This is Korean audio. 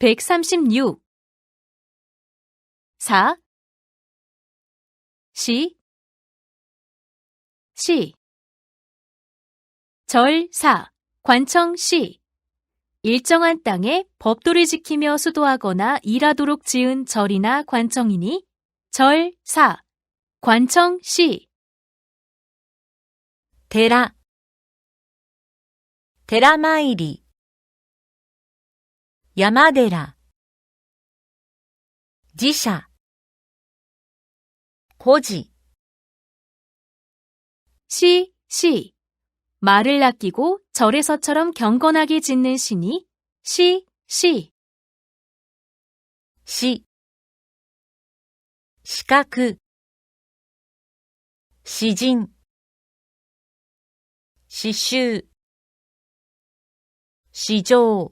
136 4 시, 시, 절, 사, 관청, 시. 일정한 땅에 법도를 지키며 수도하거나 일하도록 지은 절이나 관청이니 절, 사, 관청, 시. 대라, 대라마이리. 山寺寺社故事 시, 시. 말을 아끼고 절에서처럼 경건하게 짓는 시니 시, 시. 詩資格詩人詩集市場